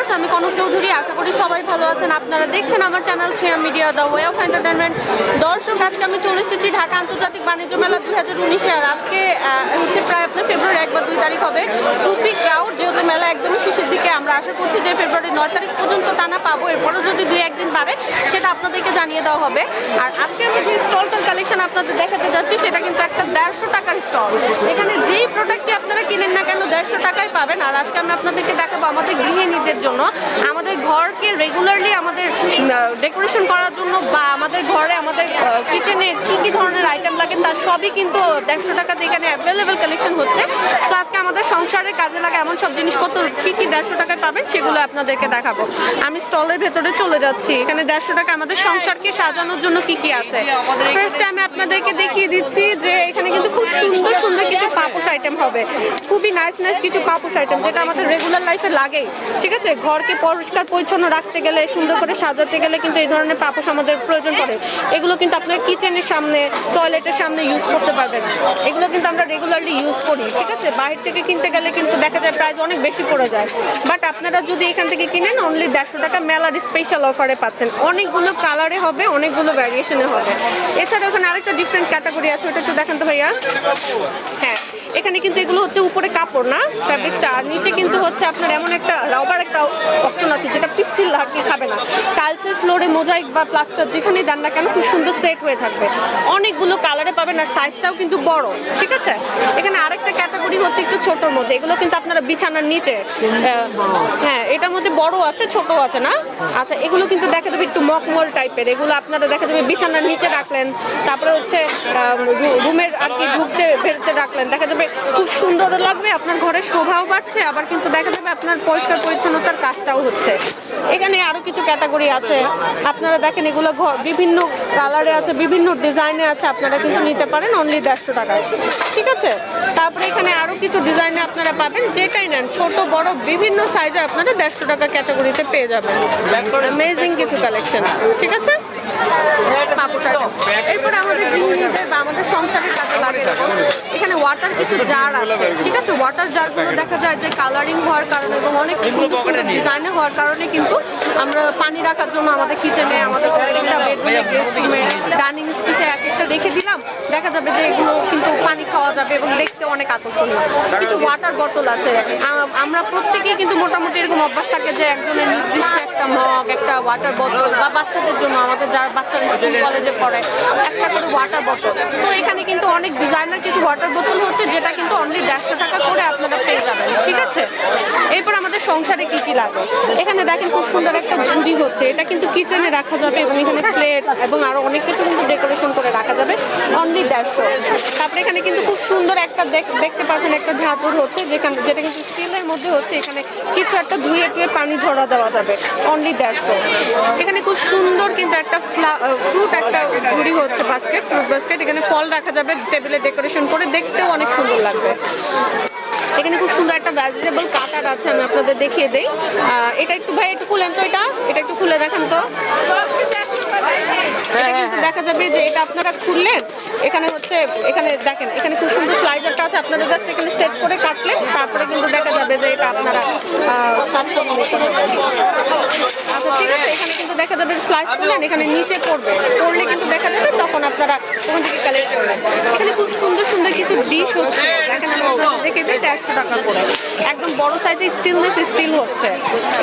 Viewers, আমি কনক চৌধুরী। আশা করি সবাই ভালো আছেন। আপনারা দেখছেন আমার channel share media, the way of entertainment দর্শক, আজকে আমি চলে এসেছি ঢাকা আন্তর্জাতিক বাণিজ্য মেলা দুই হাজার উনিশে। আর আজকে হচ্ছে প্রায় আপনার ফেব্রুয়ারি এক বা দুই তারিখ হবে খুবই ক্রাউড যেহেতু মেলা একদমই শেষের দিকে। আমরা আশা করছি যে ফেব্রুয়ারি নয় তারিখ পর্যন্ত টানা পাবো। এরপরও যদি দুই একদিন পারে সেটা আপনাদেরকে জানিয়ে দেওয়া হবে। আর আজকে আমি যে স্টলটার কালেকশন আপনাদের দেখাতে যাচ্ছি, সেটা কিন্তু একটা দেড়শো টাকার স্টল এখানে যেই প্রোডাক্টটি আপনারা কিনেন না কেন, দেড়শো টাকায় পাবেন। আর আজকে আমি আপনাদেরকে দেখাবো আমাদের গৃহিণীদের জন্য আমাদের ঘরকে রেগুলারলি আমাদের ডেকোরেশন করার জন্য বা আমাদের ঘরে আমাদের কিচেনে কি কি ধরনের আইটেম লাগে তার সবই কিন্তু দেড়শো টাকাতে এখানে অ্যাভেলেবেল কালেকশন হচ্ছে। তো আজকে আমাদের সংসারে কাজে লাগে এমন সব জিনিসপত্র কি কি দেড়শো টাকায় পাবেন সেগুলো আপনাদেরকে দেখাবো। আমি স্টলের ভেতরে চলে যাচ্ছি। এখানে দেড়শো টাকা আমাদের সংসারকে সাজানোর জন্য কি কি আছে? ফার্স্টে আমি আপনাদেরকে দেখিয়ে দিচ্ছি যে এখানে কিন্তু খুব সুন্দর সুন্দর কিছু পাপোশ আইটেম হবে। খুবই নাইস নাইস কিছু পাপোশ আইটেম যেটা আমাদের রেগুলার লাইফে লাগেই। ঠিক আছে? ঘরকে পরিষ্কার, পরিচ্ছন্ন রাখতে গেলে, সুন্দর করে সাজাতে গেলে কিন্তু এই ধরনের পাপোশ আমাদের প্রয়োজন পড়ে। এগুলো কিন্তু আপনার কিচেনের সামনে, টয়লেটের সামনে ইউজ করতে পারবেন। এগুলো কিন্তু আমরা রেগুলারলি ইউজ করি, ঠিক আছে? বাইরে থেকে কিনতে গেলে কিন্তু দেখা যায় প্রাইস অনেক বেশি পড়ে যায়। বাট আপনারা যদি এখান থেকে কিনেন অনলি দেড়শো টাকা মেলার স্পেশাল অফারে পাচ্ছেন। অনেকগুলো কালারে হবে, অনেকগুলো ভ্যারিয়েশনে হবে। এছাড়া ওখানে আরেকটা ডিফারেন্ট ক্যাটাগরি আছে, ওটা একটু দেখান তো ভাইয়া। হ্যাঁ। এখানে কিন্তু এগুলো হচ্ছে উপরে কাপড় না ফ্যাব্রিক্সটা আর নিচে কিন্তু হচ্ছে আপনার এমন একটা রাবার একটা অপশন আছে, যেটা পিচ্ছিল হাঁটকে খাবে না। টাইলসের ফ্লোরে মোজাইক বা প্লাস্টার যেখানেই দেন না কেন, খুব সুন্দর সেট হয়ে থাকবে। অনেকগুলো কালারে পাবেন, আর সাইজটাও কিন্তু বড়, ঠিক আছে? এখানে আরেকটা ক্যাটাগরি হচ্ছে একটু ছোটোর মধ্যে, এগুলো কিন্তু আপনারা বিছানার নিচে হ্যাঁ এটার মধ্যে বড় আছে ছোট আছে না? আচ্ছা এগুলো কিন্তু দেখা যাবে একটু মকমল টাইপের এগুলো আপনারা দেখা যাবে বিছানার নিচে রাখলেন, তারপরে হচ্ছে রুমের আর কি ঢুকতে, ফেলতে রাখলেন, দেখা যাবে খুব সুন্দরও লাগবে, আপনার ঘরের শোভাও বাড়ছে, আবার কিন্তু দেখা যাবে আপনার পরিষ্কার পরিচ্ছন্নতার কাজটাও হচ্ছে। এখানে আরও কিছু ক্যাটাগরি আছে, আপনারা দেখেন এগুলো ঘর, বিভিন্ন কালারে আছে, বিভিন্ন ডিজাইনে আছে, আপনারা কিন্তু নিতে পারেন অনলি দেড়শো টাকায় ঠিক আছে? তারপরে এখানে আরও কিছু ডিজাইনে আপনারা পাবেন, যেটাই নেন, ছোট, বড়, বিভিন্ন সাইজে আপনারা দেড়শো টাকা ক্যাটাগরিতে পেয়ে যাবেন। অ্যামেজিং কিছু কালেকশন ঠিক আছে? এরপরে আমাদের গৃহিণীদের বা আমাদের সংসারের কাজে লাগে এখানে ওয়াটার কিছু জার আছে ঠিক আছে? ওয়াটার জারগুলো দেখা যায় যে কালারিং হওয়ার কারণে এবং অনেক সুন্দর সুন্দর ডিজাইনে হওয়ার কারণে কিন্তু আমরা পানি রাখার জন্য আমাদের কিচেনে আমাদের প্রত্যেকটা বেডরুমে গেস্ট রুমে ডাইনিং স্পেসে এক একটা রেখে দিলাম। দেখা যাবে যে এগুলো কিন্তু পানি খাওয়া যাবে এবং দেখতে অনেক আকর্ষণীয়। কিছু ওয়াটার আছে। আমরা প্রত্যেকেই কিন্তু মোটামুটি এরকম অভ্যাস থাকে যে একজনের নির্দিষ্ট একটা মগ, একটা ওয়াটার বোতল বা বাচ্চাদের জন্য আমাদের যারা বাচ্চারা স্কুল কলেজে পড়ে, একটা করে ওয়াটার বোতল তো এখানে কিন্তু অনেক ডিজাইনার কিছু ওয়াটার বোতল হচ্ছে যেটা কিন্তু অনলি দেড়শো টাকা করে আপনারা পেয়ে যাবেন, ঠিক আছে? এরপর আমাদের সংসারে কি কি লাগে? এখানে দেখেন খুব সুন্দর একটা ঝুড়ি হচ্ছে, এটা কিন্তু কিচেনে রাখা যাবে এবং এখানে প্লেট এবং আরও অনেক কিছু কিন্তু ডেকোরেশন করে রাখা যাবে অনলি দেড়শো। তারপরে এখানে কিন্তু খুব সুন্দর একটা দেখতে পাচ্ছেন একটা ঝাঁঝর হচ্ছে, যেখানে, যেটা কিন্তু স্টিলের মধ্যে হচ্ছে, এখানে কিছু একটা ধুয়ে টুয়ে পানি ঝরা দেওয়া যাবে। অনলি দেড়শো এখানে খুব সুন্দর কিন্তু একটা ফ্রুট একটা ঝুড়ি হচ্ছে বাস্কেট ফ্রুট বাস্কেট এখানে ফল রাখা যাবে টেবিলে ডেকোরেশন করে দেখতেও অনেক সুন্দর লাগবে। এখানে খুব সুন্দর একটা ভেজিটেবল কাটার আছে আমি আপনাদের দেখিয়ে দেই। এটা একটু ভাই একটু খুলেন তো এটা। এটা একটু খুলে দেখেন তো। দেখা যাবে যে এটা আপনারা খুললেন এখানে হচ্ছে এখানে দেখেন এখানে খুব সুন্দর স্লাইডারটা আছে। আপনাদের জাস্ট এখানে সেট করে কাটলেন তারপরে কিন্তু দেখা যাবে যে এটা আপনারা সার্ভ করে নিতে আছে, এখানে কিন্তু দেখা যাবে স্লাইস করলেন এখানে নিচে পড়বে। পড়লে কিন্তু দেখা যাবে তখন আপনারা এখানে খুব সুন্দর সুন্দর কিছু ডিশ হচ্ছে। দেখেন দেখে একদম বড় সাইজে স্টিলনেস স্টিল হচ্ছে।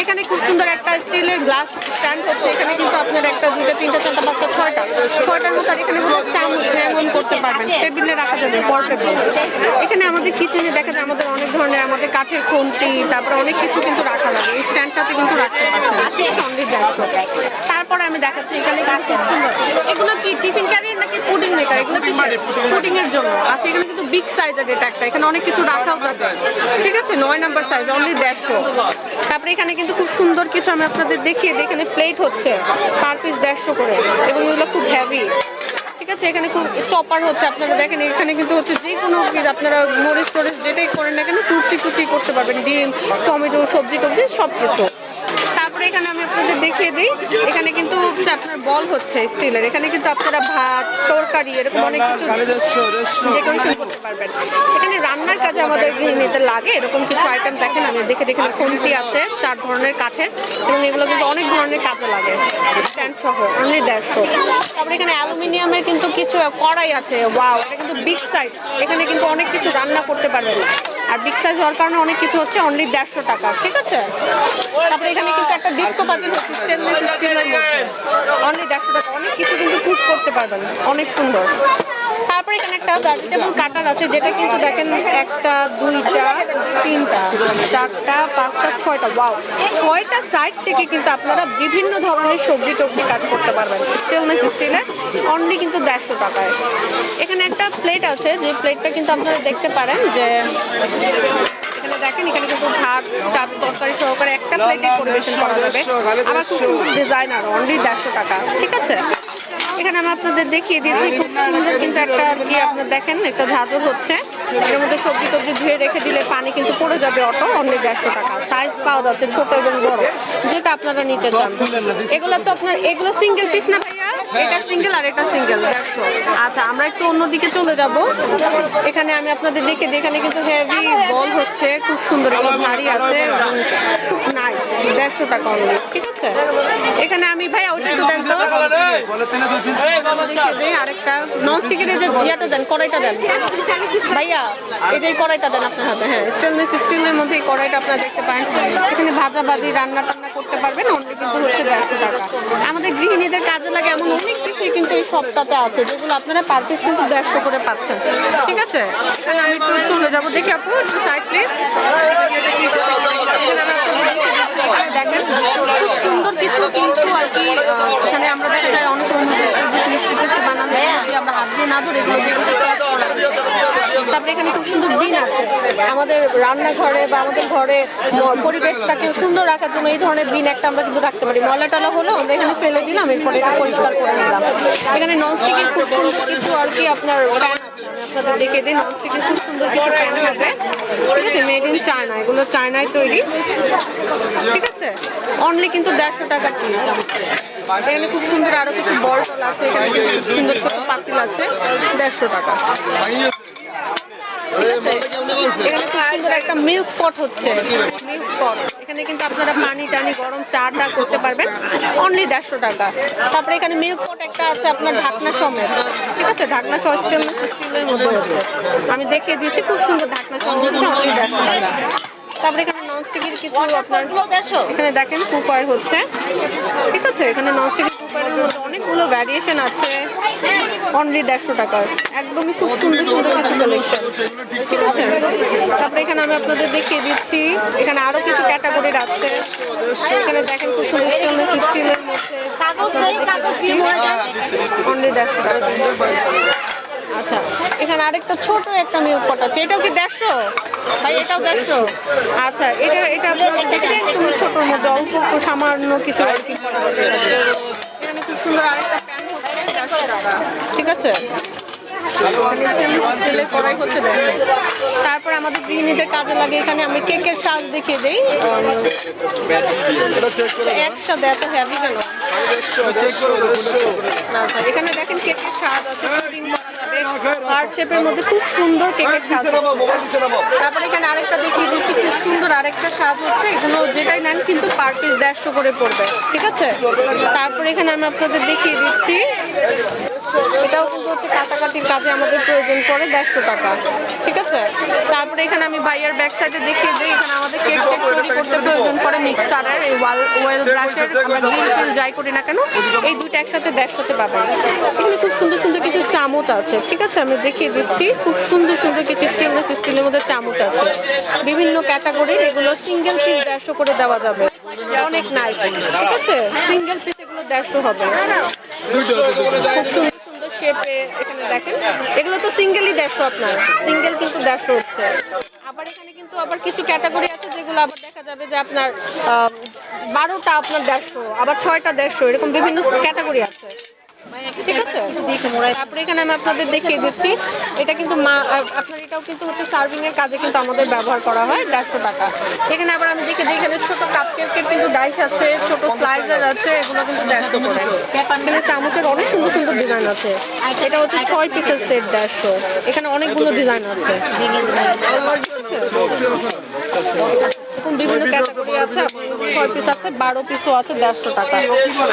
এখানে খুব সুন্দর একটা স্টিলের গ্লাস স্ট্যান্ড হচ্ছে। এখানে কিন্তু আপনার একটা দুটো তিনটা, চারটা, পাঁচটা, ছয়টা। ছয়টার মতো এখানে কোনো চামচ করতে পারবেন। টেবিলে রাখা যাবে বড় এখানে আমাদের কিচেনে দেখা যায় আমাদের অনেক ধরনের, আমাদের কাঠের খুন্তি, তারপরে অনেক কিছু কিন্তু রাখা লাগে। এই স্ট্যান্ডটাতে কিন্তু রাখতে পারছেন। অনলি দেড়শো তারপরে আমি দেখাচ্ছি এখানে কিন্তু সুন্দর। এগুলো কি টিফিন ক্যারিয়ার নাকি পুডিং মেকার? এগুলো কি পুডিং এর জন্য। আচ্ছা এখানে কিন্তু বিগ সাইজের এটা একটা। এখানে অনেক কিছু রাখাও যাবে ঠিক আছে? নয় নাম্বার সাইজ অনলি দেড়শো। তারপরে এখানে কিন্তু খুব সুন্দর কিছু আমি আপনাদের দেখিয়ে দিই। এখানে প্লেট হচ্ছে পার পিস দেড়শো করে এবং এগুলো খুব হেভি ঠিক আছে? এখানে খুব চপার হচ্ছে আপনারা দেখেন। এখানে কিন্তু হচ্ছে যে কোনো আপনারা মরিচ টরিচ যেটাই করেন না কেন কুচি কুচি করতে পারবেন। ডিম টমেটো সবজি টবজি সব কিছু এখানে আমি আপনাদের দেখিয়ে দিই। এখানে কিন্তু আপনার বল হচ্ছে স্টিলের। এখানে কিন্তু আপনারা ভাত তরকারি এরকম অনেক কিছু ডেকোরেশন করতে পারবেন। এখানে রান্নার কাজে আমাদের গৃহিণীতে লাগে। এরকম কিছু আইটেম দেখেন আমি দেখে দেখে খুন্তি আছে চার ধরনের কাঠের এবং এগুলো কিন্তু অনেক ধরনের কাজে লাগে। স্ট্যান্ড সহ অনলি দেড়শো। তারপরে এখানে অ্যালুমিনিয়ামের কিন্তু কিছু কড়াই আছে। ওয়াও এটা কিন্তু বিগ সাইজ এখানে কিন্তু অনেক কিছু রান্না করতে পারবেন। আর বিগ সাইজ হওয়ার কারণে অনেক কিছু হচ্ছে অনলি দেড়শো টাকা, ঠিক আছে? তারপরে এখানে কিন্তু একটা ডিস্কো পাতিল হচ্ছে অনলি দেড়শো টাকা, অনেক কিছু কিন্তু কুক করতে পারবেন, অনেক সুন্দর। তারপরে এখানে একটা ভেজিটেবল কাটার আছে, যেটা কিন্তু দেখেন একটা, দুইটা, তিনটা, চারটা, পাঁচটা, ছয়টা ওয়াও ছয়টা সাইড থেকে কিন্তু আপনারা বিভিন্ন ধরনের সবজি টবজি কাট করতে পারবেন। স্টেনলেস স্টিলের অনলি কিন্তু দেড়শো টাকায়। এখানে একটা প্লেট আছে, যে প্লেটটা কিন্তু আপনারা দেখতে পারেন যে এখানে দেখেন, এখানে কিন্তু ভাত চাপ তরকারি সহকারে একটা প্লেটে পরিবেশন করা যাবে। আবার খুব সুন্দর ডিজাইনার অনলি দেড়শো টাকা। ঠিক আছে? এখানে আমি আপনাদের দেখিয়ে দিচ্ছি খুব সুন্দর কিন্তু একটা আর কি আপনার দেখেন, একটা ঝাঁঝর হচ্ছে। এর মধ্যে সবজি টবজি ধুয়ে রেখে দিলে পানি কিন্তু পড়ে যাবে অটো, অনলি দেড়শো টাকা। সাইজ পাওয়া যাচ্ছে ছোট এবং বড়। যেটা আপনারা নিতে চান। এগুলো তো আপনার এগুলো সিঙ্গেল পিস না ভাইয়া? এটা সিঙ্গেল আর এটা সিঙ্গেল আচ্ছা আমরা একটু অন্যদিকে চলে যাব। এখানে আমি আপনাদের দেখে দিই, এখানে কিন্তু হেভি বল হচ্ছে, খুব সুন্দর ভারী আছে। দেড়শো টাকা অনলি ঠিক আছে? এখানে আমি ভাই ওইটা একটু আরেকটা। নন এই যে ইয়েটা দেন, কড়াইটা দেন। ভাইয়া, এই যে কড়াইটা দেন আপনার হাতে হ্যাঁ স্টেনলেস স্টিলের মধ্যে এই কড়াইটা আপনারা দেখতে পারেন। এখানে ভাজা ভাজি রান্না টান্না করতে পারবেন অনলি কিন্তু হচ্ছে দেড়শো টাকা। আমাদের গৃহিণীদের কাজে লাগে এমন অনেক কিছুই কিন্তু এই সপ্তাহে আছে, যেগুলো আপনারা পার পিস কিন্তু দেড়শো করে পাচ্ছেন। ঠিক আছে? আমি একটু চলে যাব, দেখি আপু, একটু সাইড প্লিজ দেখেন, খুব সুন্দর কিছু কিন্তু আর কি এখানে আমরা দেখা যায় অনেক টিষ্টি বানালে আমরা হাত দিয়ে না ধরে এগুলো দিয়ে কিন্তু serve করা যায়। তারপরে এখানে খুব সুন্দর বিন আছে। আমাদের রান্নাঘরে বা আমাদের ঘরে পরিবেশটাকে সুন্দর রাখার জন্য এই ধরনের বিন একটা আমরা কিন্তু রাখতে পারি। ময়লা টলা হলো আমরা এখানে ফেলে দিলাম, এরপরে এটা পরিষ্কার করে নিলাম। এখানে ননস্টিকের খুব সুন্দর কিছু আর কি আপনার দেখে দিই ননস্টিকের খুব সুন্দর প্যান আছে। ঠিক আছে? চায়না এগুলো তৈরি। ঠিক আছে? অনলি কিন্তু দেড়শো টাকা এখানে খুব সুন্দর কিছু আছে, এখানে সুন্দর আছে, দেড়শো টাকা। এখানে খুব সুন্দর একটা মিল্ক পট হচ্ছে। মিল্ক পট এখানে কিন্তু আপনারা পানি টানি, গরম চা টা করতে পারবেন। অনলি দেড়শো টাকা। তারপরে এখানে মিল্ক পট একটা আছে আপনার ঢাকনা সমেত। ঠিক আছে? ঢাকনা সহ স্টিলের মধ্যে আমি দেখিয়ে দিচ্ছি, খুব সুন্দর ঢাকনা সমেত অনলি দেড়শো টাকা। তারপরে এখানে ননস্টিকের কিছু আপনার এখানে দেখেন কুকার হচ্ছে। ঠিক আছে এখানে ননস্টিকের কুকারের মধ্যে অনেকগুলো ভ্যারিয়েশন আছে। অনলি দেড়শো টাকার। একদমই খুব সুন্দর সুন্দর কিছু কালেকশন ঠিক আছে? তারপরে এখানে আমি আপনাদের দেখিয়ে দিচ্ছি। এখানে আরও কিছু ক্যাটাগরির আছে। এখানে দেখেন খুব সুন্দর স্টেনলেস স্টিলের মধ্যে। অনলি দেড়শো টাকা। আচ্ছা এখানে আরেকটা ছোট একটা মিল্ক পট আছে। এটাও কি দেড়শো? ভাই এটাও দেড়শো? আচ্ছা এটা এটা আপনার ছোটোর মধ্যে অল্প সামান্য কিছু। এখানে খুব সুন্দর আরেকটা প্যান হচ্ছে দেড়শো টাকা। ঠিক আছে? দেড়শো। তারপর আমাদের গৃহিণীদের কাজে লাগে এখানে আমি কেকের সাজ দেখিয়ে দিই। একসাথে এত হ্যাভি কেন? আচ্ছা এখানে দেখেন কেকের স্বাদ আছে হার্ট শেপের মধ্যে খুব সুন্দর কেকের স্বাদ তারপরে এখানে আরেকটা দেখিয়ে দিচ্ছি খুব সুন্দর আরেকটা স্বাদ হচ্ছে। এগুলো যেটাই নেন কিন্তু পার পিস দেড়শো করে পড়বে ঠিক আছে? তারপরে এখানে আমি আপনাদের দেখিয়ে দিচ্ছি। এটাও কিন্তু হচ্ছে কাটাকাটির কাজে আমাদের প্রয়োজন পড়ে দেড়শো টাকা। ঠিক আছে? তারপরে এখানে আমি ভাইয়ার ব্যাক সাইডে দেখিয়ে দিই। এখানে আমাদের কেক টেক তৈরি করতে প্রয়োজন পড়ে মিক্সারের এই ওয়াল ওয়েল ব্রাশের আমরা গ্রিল যাই করি না কেন, এই দুইটা একসাথে দেড়শোতে পাবেন। এখানে খুব সুন্দর সুন্দর কিছু চামচ আছে। ঠিক আছে? আমি দেখিয়ে দিচ্ছি। খুব সুন্দর সুন্দর কিছু স্টেনলেস স্টিলের মধ্যে চামচ আছে। বিভিন্ন ক্যাটাগরির এগুলো সিঙ্গেল পিস দেড়শো করে দেওয়া যাবে। অনেক নাইস ঠিক আছে? সিঙ্গেল পিস এগুলো দেড়শো হবে। খুব সুন্দর শেপে এখানে দেখেন। এগুলো তো সিঙ্গেলই দেড়শো আপনার। সিঙ্গেল কিন্তু দেড়শো হচ্ছে। আবার এখানে কিন্তু আবার কিছু ক্যাটাগরি আছে যেগুলো আবার দেখা যাবে যে আপনার বারোটা আপনার দেড়শো, আবার ছয়টা দেড়শো, এরকম বিভিন্ন ক্যাটাগরি আছে। ঠিক আছে? তারপরে এখানে আমি আপনাদের দেখিয়ে দিচ্ছি। এটা কিন্তু মা আপনার এটাও কিন্তু হচ্ছে সার্ভিং কাজে কিন্তু আমাদের ব্যবহার করা হয় দেড়শো টাকা। এখানে আবার আমি দেখে এখানে ছোট কাপ কেকের কিন্তু ডাইস আছে ছোট স্লাইসার আছে এগুলো কিন্তু দেড়শো করে। এখানে চামচের অনেক সুন্দর সুন্দর ডিজাইন আছে। এটা হচ্ছে ছয় পিসের সেট দেড়শো। এখানে অনেকগুলো ডিজাইন আছে। বিভিন্ন ক্যাটাগরি আছে ছয় পিস আছে, বারো পিসও আছে, দেড়শো টাকা।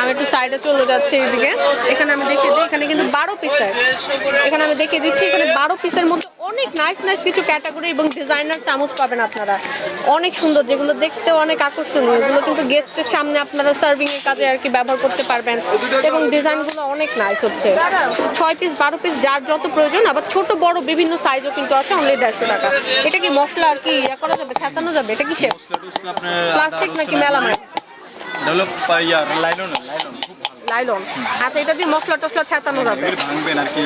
আমি একটু সাইডে চলে যাচ্ছি এইদিকে। এখানে আমি দেখিয়ে দিই, এখানে কিন্তু বারো পিসের এখানে আমি দেখিয়ে দিচ্ছি, এখানে বারো পিসের মধ্যে অনেক নাইস নাইস কিছু ক্যাটাগরি এবং ডিজাইনার চামচ পাবেন আপনারা। অনেক সুন্দর যেগুলো দেখতে অনেক আকর্ষণীয়। এগুলো কিন্তু গেস্টের সামনে আপনারা সার্ভিং এর কাজে আর কি ব্যবহার করতে পারবেন। এবং ডিজাইনগুলো অনেক নাইস হচ্ছে। ছয় পিস বারো পিস যার যত প্রয়োজন আবার ছোট বড় বিভিন্ন সাইজও কিন্তু আছে অনলি দেড়শো টাকা। এটা কি মশলা আর কি ইয়া করা যাবে খেতানো যাবে? এটা কি শেপ প্লাস্টিক নাকি মেলামাইন লাইলন লাইলন। আচ্ছা এটা দিয়ে মশলা টসলা থেতানো যাবে।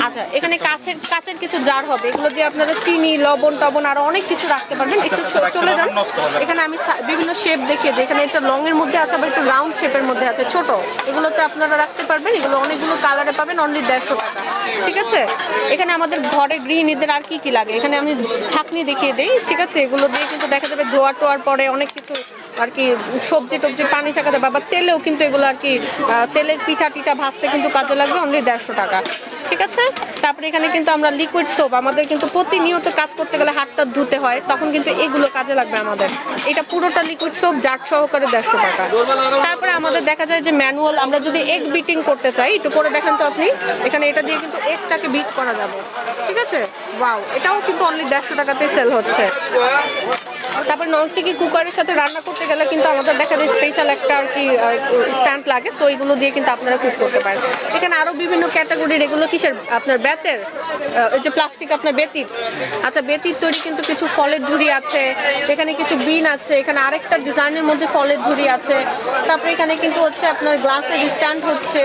আচ্ছা এখানে কাছের কাচের কিছু জার হবে। এগুলো দিয়ে আপনারা চিনি লবণ টবণ আরও অনেক কিছু রাখতে পারবেন। একটু চলে যান। এখানে আমি বিভিন্ন শেপ দেখিয়ে দিই। এখানে একটা লং এর মধ্যে আছে আবার একটু রাউন্ড শেপের মধ্যে আছে। ছোট। এগুলোতে আপনারা রাখতে পারবেন। এগুলো অনেকগুলো কালারে পাবেন অনলি দেড়শো টাকা। ঠিক আছে? এখানে আমাদের ঘরে গৃহিণীদের আর কি কি লাগে? এখানে আমি ছাকনি দেখিয়ে দিই। ঠিক আছে? এগুলো দিয়ে কিন্তু দেখা যাবে ধোয়া টোয়ার পরে অনেক কিছু আর কি সবজি টবজি পানি চাকাতে বা তেলেও কিন্তু এগুলো আর কি তেলের পিঠা টিঠা ভাজতে কিন্তু কাজে লাগবে অনলি দেড়শো টাকা। ঠিক আছে? তারপরে এখানে কিন্তু আমরা লিকুইড সোপ আমাদের কিন্তু প্রতিনিয়ত কাজ করতে গেলে হাতটা ধুতে হয়, তখন কিন্তু এগুলো কাজে লাগবে আমাদের। এটা পুরোটা লিকুইড সোপ জাট সহকারে দেড়শো টাকা। তারপরে আমাদের দেখা যায় যে ম্যানুয়াল আমরা যদি এগ বিটিং করতে চাই, একটু করে দেখেন তো আপনি, এখানে এটা দিয়ে কিন্তু এগটাকে বিট করা যাবে। ঠিক আছে? ওয়াও এটাও কিন্তু অনলি দেড়শো টাকাতে সেল হচ্ছে। তারপর ননস্টিকি কুকারের সাথে রান্না করতে গেলে কিন্তু আমাদের দেখা যায় স্পেশাল একটা আর কি স্ট্যান্ড লাগে। সো এইগুলো দিয়ে কিন্তু আপনারা কুক করতে পারেন। এখানে আরও বিভিন্ন ক্যাটাগরির এগুলো কিসের? আপনার বেতের ওই যে প্লাস্টিক আপনার বেতির। আচ্ছা বেতির তৈরি কিন্তু কিছু ফলের ঝুড়ি আছে, এখানে কিছু বিন আছে, এখানে আরেকটা ডিজাইনের মধ্যে ফলের ঝুড়ি আছে। তারপরে এখানে কিন্তু হচ্ছে আপনার গ্লাসের স্ট্যান্ড হচ্ছে,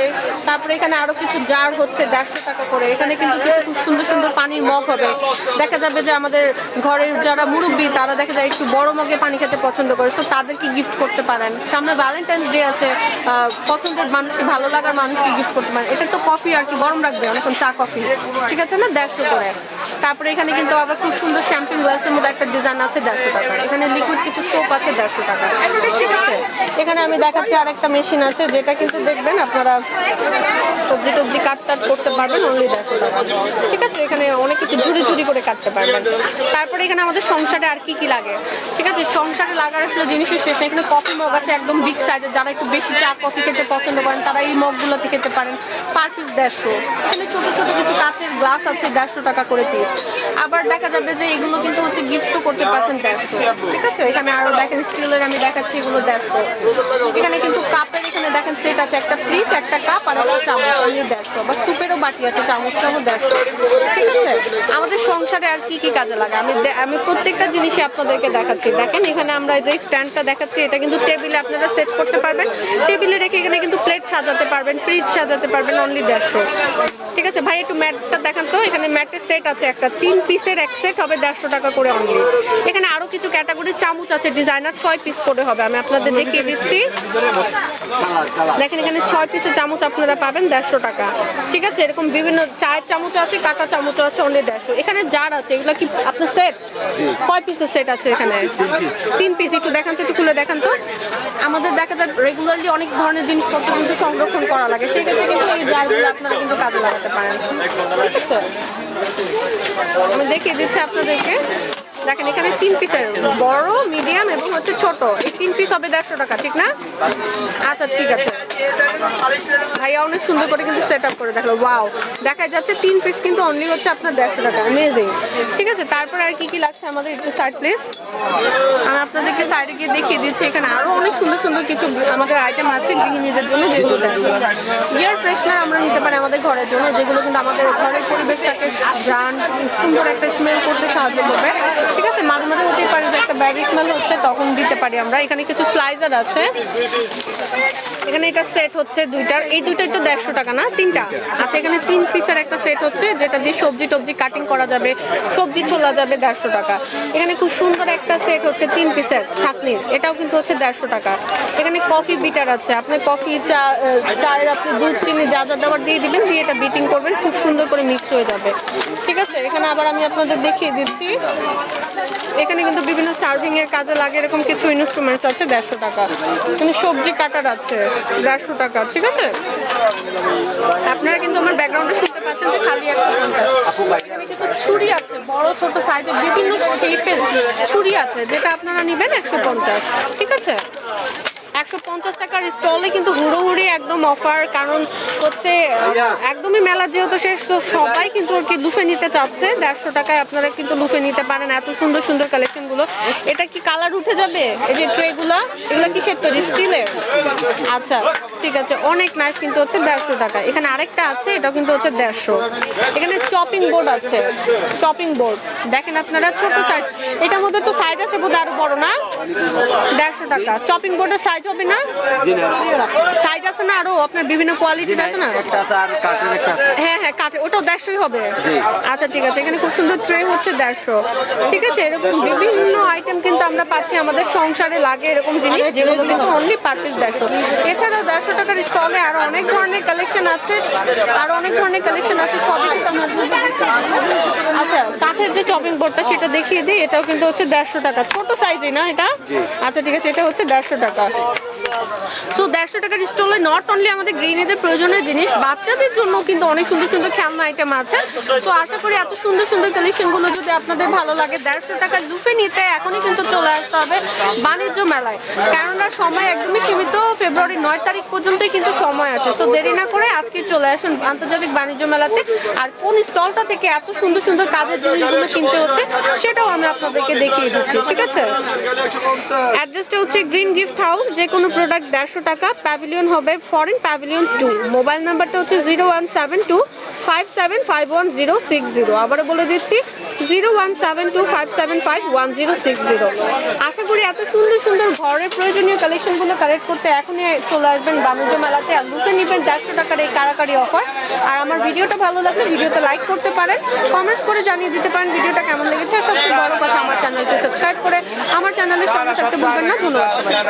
তারপরে এখানে আরও কিছু জার হচ্ছে দেড়শো টাকা করে। এখানে কিন্তু খুব সুন্দর সুন্দর পানির মগ হবে। দেখা যাবে যে আমাদের ঘরের যারা মুরব্বী, তারা দেখা যায় একটু বড় মগে পানি খেতে পছন্দ করে, তো তাদেরকে গিফট করতে পারেন। সামনে ভ্যালেন্টাইন্স ডে আছে পছন্দের মানুষকে, ভালো লাগার মানুষকে গিফট করতে পারেন। এটা তো কফি আর কি, গরম রাখবে, অনেকক্ষণ চা কফি ঠিক আছে না? দেড়শো করে। তারপরে এখানে কিন্তু আবার খুব সুন্দর শ্যাম্পিং গ্লাসের মধ্যে একটা ডিজাইন আছে দেড়শো টাকা। এখানে লিকুইড কিছু সোপ আছে দেড়শো টাকা। ঠিক আছে? এখানে আমি দেখাচ্ছি আর একটা মেশিন আছে, যেটা কিন্তু দেখবেন আপনারা সবজি টবজি কাট টাট করতে পারবেন অনলি দেড়শো টাকা। ঠিক আছে? এখানে অনেক কিছু ঝুড়ি ঝুড়ি করে কাটতে পারবেন। তারপরে এখানে আমাদের সংসারে আর কি কি লাগে? ঠিক আছে, সংসারে লাগার আসলে জিনিসের শেষ নেই। এখানে কফি মগ আছে, একদম বিগ সাইজের যারা একটু বেশি চা কফি খেতে পছন্দ করেন তারা এই মগগুলোতে খেতে পারেন। পার পিস দেড়শো। এখানে ছোটো ছোটো কিছু কাঁচের গ্লাস আছে, দেড়শো টাকা করে পিস আবার দেখা যাবে যে এগুলো কিন্তু হচ্ছে গিফটও করতে পারছেন দেড়শো। ঠিক আছে, এখানে আরও দেখেন স্টিলের আমি দেখাচ্ছি এগুলো দেড়শো। এখানে কিন্তু কাপের এখানে দেখেন সেট আছে, একটা ফ্রিজ একটা কাপ আর একটা চামচ। অনলি দেড়শো বা সুপেরও বাটি আছে, চামচটাও দেড়শো। ঠিক আছে? আমাদের সংসারে আর কি কি কাজে লাগে? আমি আমি প্রত্যেকটা জিনিসই আপনাদেরকে দেখাচ্ছি। দেখেন এখানে আমরা যে স্ট্যান্ডটা দেখাচ্ছি, এটা কিন্তু টেবিলে আপনারা সেট করতে পারবেন। টেবিলে রেখে এখানে কিন্তু প্লেট সাজাতে পারবেন ফ্রিজ সাজাতে পারবেন অনলি দেড়শো। ঠিক আছে? ভাই, একটু ম্যাটটা দেখান তো। এখানে ম্যাটের সেট আছে, একটা তিন পিসের এক সেট হবে দেড়শো টাকা করে অনলি এখানে আরও কিছু ক্যাটাগরির চামচ আছে ডিজাইনার ছয় পিস করে হবে। আমি আপনাদের দেখিয়ে দিচ্ছি। দেখেন এখানে ছয় পিসের চামচ আপনারা পাবেন দেড়শো টাকা। ঠিক আছে এরকম বিভিন্ন চায়ের চামচ আছে কাটা চামচ আছে অনলি দেড়শো। এখানে জার আছে এগুলো কি আপনার সেট কয় পিসের সেট আছে এখানে? তিন পিস একটু দেখান তো একটু খুলে দেখান তো। আমাদের দেখা যায় রেগুলারলি অনেক ধরনের জিনিসপত্র কিন্তু সংরক্ষণ করা লাগে। সেক্ষেত্রে কিন্তু এই জারগুলো আপনারা কিন্তু কাজে লাগাতে পারেন। ঠিক আছে? আমি দেখিয়ে দিচ্ছি আপনাদেরকে। দেখেন, এখানে তিন পিসের বড় মিডিয়াম এবং হচ্ছে ছোট। এই তিন পিস হবে দেড়শো টাকা, ঠিক না? আচ্ছা ঠিক আছে। ভাইয়া অনেক সুন্দর করে কিন্তু সেট আপ করে দেখল। ওয়াও দেখা যাচ্ছে তিন পিস কিন্তু অনলি হচ্ছে আপনার দেড়শো টাকা। অ্যামেজিং ঠিক আছে, তারপর আর কি কি লাগছে আমাদের একটু সাইড প্লিজ আমি আপনাদেরকে সাইডে গিয়ে দেখিয়ে দিচ্ছি। এখানে আরও অনেক সুন্দর সুন্দর কিছু আমাদের আইটেম আছে গৃহিণীদের জন্য যেগুলো ইয়ার ফ্রেশনার আমরা নিতে পারি আমাদের ঘরের জন্য, যেগুলো কিন্তু আমাদের ঘরের পরিবেশটাকে গান সুন্দর একটা স্মেল করতে সাহায্য করবে। ঠিক আছে, মাঝে মাঝে হতেই পারে যে একটা ব্যাগ স্মেল হচ্ছে, তখন দিতে পারি আমরা। এখানে কিছু স্লাইজার আছে। এখানে এটা সেট হচ্ছে দুইটার, এই দুইটাই তো দেড়শো টাকা না? তিনটা? আচ্ছা এখানে তিন পিসের একটা সেট হচ্ছে যেটা দিয়ে সবজি টবজি কাটিং করা যাবে, সবজি ছোলা যাবে দেড়শো টাকা। এখানে খুব সুন্দর একটা সেট হচ্ছে তিন পিসের ছাকনির এটাও কিন্তু হচ্ছে দেড়শো টাকা। এখানে কফি বিটার আছে, আপনি কফি চা চায়ের আপনি দুধ, চিনি, যা যা দাবার দিয়ে দিবেন, দিয়ে এটা বিটিং করবেন, খুব সুন্দর করে মিক্স হয়ে যাবে। ঠিক আছে? এখানে আবার আমি আপনাদের দেখিয়ে দিচ্ছি। এখানে কিন্তু বিভিন্ন সার্ভিংয়ের কাজে লাগে, এরকম কিছু ইনস্ট্রুমেন্টস আছে দেড়শো টাকা। এখানে সবজি কাটার আছে। দেড়শো টাকা, ঠিক আছে? আপনারা কিন্তু আমার ব্যাকগ্রাউন্ডে শুনতে পাচ্ছেন যে খালি একশো কিন্তু ছুরি আছে, বড়, ছোট সাইজের বিভিন্ন শেপের ছুরি আছে, যেটা আপনারা নেবেন একশো পঞ্চাশ, ঠিক আছে? একশো পঞ্চাশ টাকার স্টলে কিন্তু হুড়োহুড়ি একদম অফার কারণ হচ্ছে, একদমই মেলা যেহেতু শেষ, তো সবাই কিন্তু আর কি লুফে নিতে চাচ্ছে। দেড়শো টাকায় আপনারা কিন্তু লুফে নিতে পারেন, এত সুন্দর সুন্দর কালেকশন গুলো এটা কি কালার উঠে যাবে? এই যে ট্রে গুলো এগুলো কিসের তৈরি? স্টিলের? আচ্ছা ঠিক আছে। অনেক নাইস কিন্তু হচ্ছে দেড়শো টাকা। এখানে আরেকটা আছে এটাও কিন্তু হচ্ছে দেড়শো। এখানে চপিং বোর্ড আছে। চপিং বোর্ড দেখেন আপনারা ছোট সাইজ এটার মধ্যে তো সাইজ আছে বোধ আরও বড় না? দেড়শো টাকা। চপিং বোর্ডের সাইজ হবে না? সাইজ আছে না আরও? আপনার বিভিন্ন কোয়ালিটির আছে না? কাঠের হ্যাঁ হ্যাঁ কাটে ওটাও দেড়শোই হবে। আচ্ছা ঠিক আছে। এখানে খুব সুন্দর ট্রে হচ্ছে দেড়শো। ঠিক আছে এরকম বিভিন্ন আইটেম কিন্তু আমরা পাচ্ছি আমাদের সংসারে লাগে এরকম জিনিস যেগুলো কিন্তু অনলি পার পিস দেড়শো। এছাড়াও দেড়শো টাকার স্টলে আরও অনেক ধরনের কালেকশন আছে আরও অনেক ধরনের কালেকশন আছে সবই আচ্ছা কাঠের যে চপিং বোর্ডটা সেটা দেখিয়ে দিই এটাও কিন্তু হচ্ছে দেড়শো টাকা। ছোট সাইজে না এটা? আচ্ছা ঠিক আছে এটা হচ্ছে দেড়শো টাকা। সো দেড়শো টাকার স্টলে নট অনলি আমাদের গ্রিনেদের প্রয়োজনীয় জিনিস বাচ্চাদের জন্য কিন্তু অনেক সুন্দর সুন্দর খেলনা আইটেম আছে। সো আশা করি এত সুন্দর সুন্দর কালেকশনগুলো যদি আপনাদের ভালো লাগে দেড়শো টাকা লুফে নিতে এখনই কিন্তু চলে আসতে হবে বাণিজ্য মেলায়। কেননা সময় একদমই সীমিত, ফেব্রুয়ারি নয় তারিখ পর্যন্তই কিন্তু সময় আছে। তো দেরি না করে আজকে চলে আসুন আন্তর্জাতিক বাণিজ্য মেলাতে। আর কোন স্টলটা থেকে এত সুন্দর সুন্দর কাজের জিনিসগুলো কিনতে হচ্ছে সেটাও আমি আপনাদেরকে দেখিয়ে দিচ্ছি, ঠিক আছে? অ্যাড্রেসটা হচ্ছে গ্রিন গিফট হাউস, যে কোনো প্রোডাক্ট দেড়শো টাকা। প্যাভিলিয়ন হবে ফরেন প্যাভিলিয়ন টু। মোবাইল নাম্বারটা হচ্ছে zero one seven two five seven five one zero six zero আবারও বলে দিচ্ছি zero one seven two five seven five one zero six zero আশা করি এত সুন্দর সুন্দর ঘরের প্রয়োজনীয় কালেকশনগুলো কালেক্ট করতে এখনই চলে আসবেন বাণিজ্য মেলাতে আর লুটে নেবেন দেড়শো টাকার এই কারাকারি অফার আর আমার ভিডিওটা ভালো লাগলে ভিডিওতে লাইক করতে পারেন কমেন্টস করে জানিয়ে দিতে পারেন ভিডিওটা কেমন লেগেছে। সবচেয়ে বড় কথা আমার চ্যানেলটি সাবস্ক্রাইব করে আমার চ্যানেলের সঙ্গে থাকতে ভুলবেন না। ধন্যবাদ।